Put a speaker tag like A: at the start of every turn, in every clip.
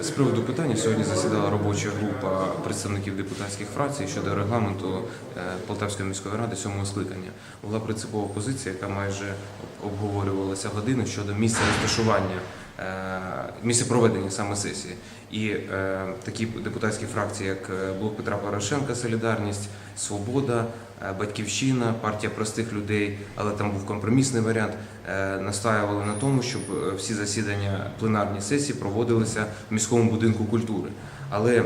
A: З приводу питання сьогодні засідала робоча група представників депутатських фракцій щодо регламенту е, Полтавської міської ради сьомого скликання. Була принципова позиція, яка майже обговорювалася годину щодо місця розташування, е, місця проведення саме сесії. І е, такі депутатські фракції, як е, Блок Петра Порошенка, Солідарність, Свобода, е, Батьківщина, партія простих людей, але там був компромісний варіант. е, Настаювали на тому, щоб всі засідання пленарні сесії проводилися в міському будинку культури. Але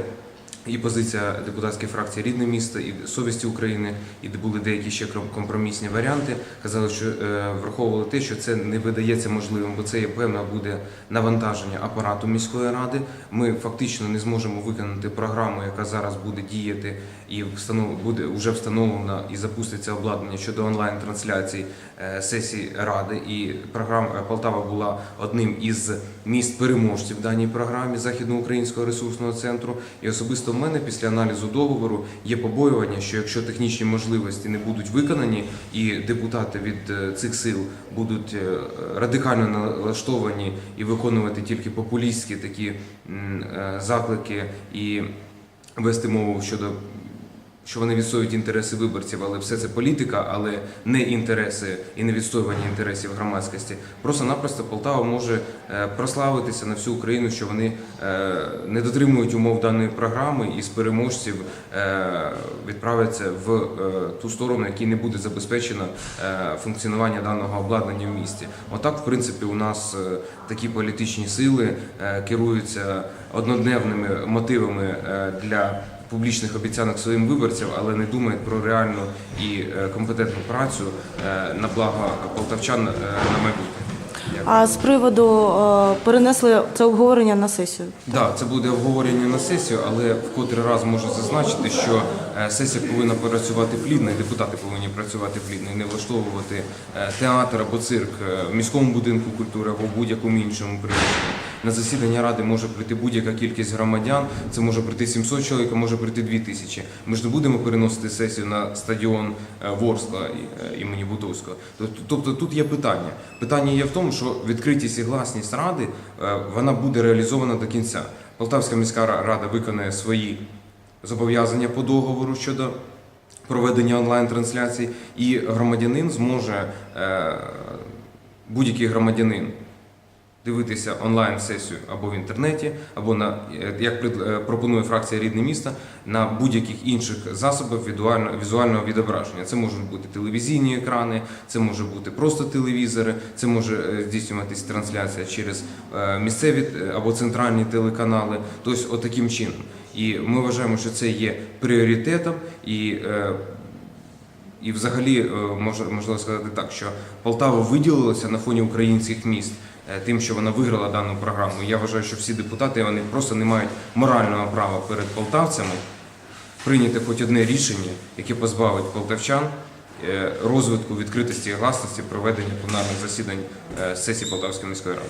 A: і позиція депутатської фракції Рідне місто, і совісті України, і були деякі ще компромісні варіанти. Казали, що е, враховували те, що це не видається можливим, бо це є певне буде навантаження апарату міської ради. Ми фактично не зможемо виконати програму, яка зараз буде діяти і встанов... буде вже встановлена і запуститься обладнання щодо онлайн трансляцій е, сесій ради. І програма е, Полтава була одним із міст переможців даній програмі Західноукраїнського ресурсного центру. І особисто мене після аналізу договору є побоювання, що якщо технічні можливості не будуть виконані, і депутати від е, цих сил будуть е, радикально налаштовані і виконувати тільки популістські такі е, заклики і вести мову щодо. Що вони відстоюють інтереси виборців, але все це політика, але не інтереси і не відстоювання інтересів громадськості. Просто-напросто Полтава може е, прославитися на всю Україну, що вони е, не дотримують умов даної програми і з переможців е, відправляться в ту сторону, якій не буде забезпечено функціонування даного обладнання в місті. Отак, в принципі, у нас такі політичні сили керуються однодневними мотивами для публічних обіцянок своїм виборцям, але не думають про реальну і е, компетентну працю е, на благо полтавчан е, на майбутнє.
B: А з приводу перенесли це обговорення на сесію.
A: Так, це буде обговорення на сесію, але в котрий раз можу зазначити, що сесія повинна працювати плідно, і депутати повинні працювати плідно і не влаштовувати театр або цирк в міському будинку культури або в будь-якому іншому приміщенні. На засідання ради може прийти будь-яка кількість громадян. Це може прийти 700 чоловік, а може прийти 2000. Ми ж не будемо переносити сесію на стадіон е, Ворскла е, імені Бутовського. Тобто- тут є питання. Питання є в тому, що відкритість і гласність ради е, вона буде реалізована до кінця. Полтавська міська рада виконає свої зобов'язання по договору щодо проведення онлайн-трансляцій, і громадянин зможе будь-який громадянин дивитися онлайн-сесію або в інтернеті, або на е, як е, пропонує фракція рідне місто на будь-яких інших засобах візуального, відображення. Це можуть бути телевізійні екрани, це може бути просто телевізори, це може е, здійснюватись трансляція через місцеві або центральні телеканали. Тобто, отаким чином. І ми вважаємо, що це є пріоритетом і. і взагалі мож- можливо сказати так, що Полтава виділилася на фоні українських міст тим, що вона виграла дану програму. Я вважаю, що всі депутати вони просто не мають морального права перед полтавцями прийняти хоч одне рішення, яке позбавить полтавчан е, розвитку відкритості і гласності проведення пленарних засідань е, сесії Полтавської міської ради.